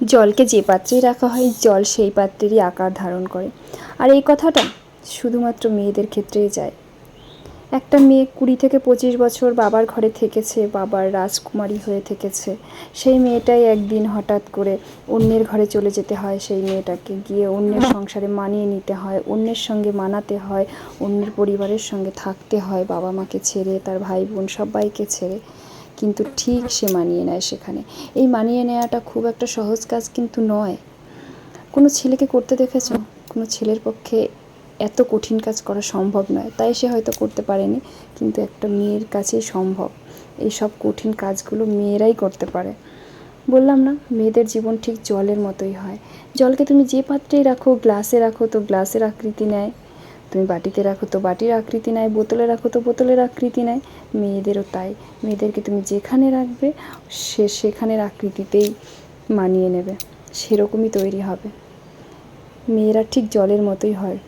জলকে যে পাত্রেই রাখা হয়, জল সেই পাত্রেরই আকার ধারণ করে। আর এই কথাটা শুধুমাত্র মেয়েদের ক্ষেত্রেই যায়। একটা মেয়ে কুড়ি থেকে পঁচিশ বছর বাবার ঘরে থেকেছে, বাবার রাজকুমারী হয়ে থেকেছে। সেই মেয়েটাই একদিন হঠাৎ করে অন্যের ঘরে চলে যেতে হয়, সেই মেয়েটাকে গিয়ে অন্যের সংসারে মানিয়ে নিতে হয়, অন্যের সঙ্গে মানাতে হয়, অন্যের পরিবারের সঙ্গে থাকতে হয় বাবা মাকে ছেড়ে, তার ভাই বোন সবাইকে ছেড়ে। কিন্তু ঠিক সে মানিয়ে নেয় সেখানে। এই মানিয়ে নেওয়াটা খুব একটা সহজ কাজ কিন্তু নয়। কোনো ছেলেকে করতে দেখেছ? কোনো ছেলের পক্ষে এত কঠিন কাজ করা সম্ভব নয়। তাই সে হয়তো করতে পারেনি, কিন্তু একটা মেয়ের কাছেই সম্ভব। এই সব কঠিন কাজগুলো মেয়েরাই করতে পারে। বললাম না, মেয়েদের জীবন ঠিক জলের মতোই হয়। জলকে তুমি যে পাত্রেই রাখো, গ্লাসে রাখো, তো গ্লাসের আকৃতি নেয়। তুমি বাটিতে রাখো তো বাটির আকৃতি নাই, বোতলে রাখো তো বোতলের আকৃতি নাই। মেয়েদেরও তাই, মেয়েদেরকে তুমি যেখানে রাখবে, সে সেখানের আকৃতিতেই মানিয়ে নেবে, সেরকমই তৈরি হবে। মেয়েরা ঠিক জলের মতোই হয়।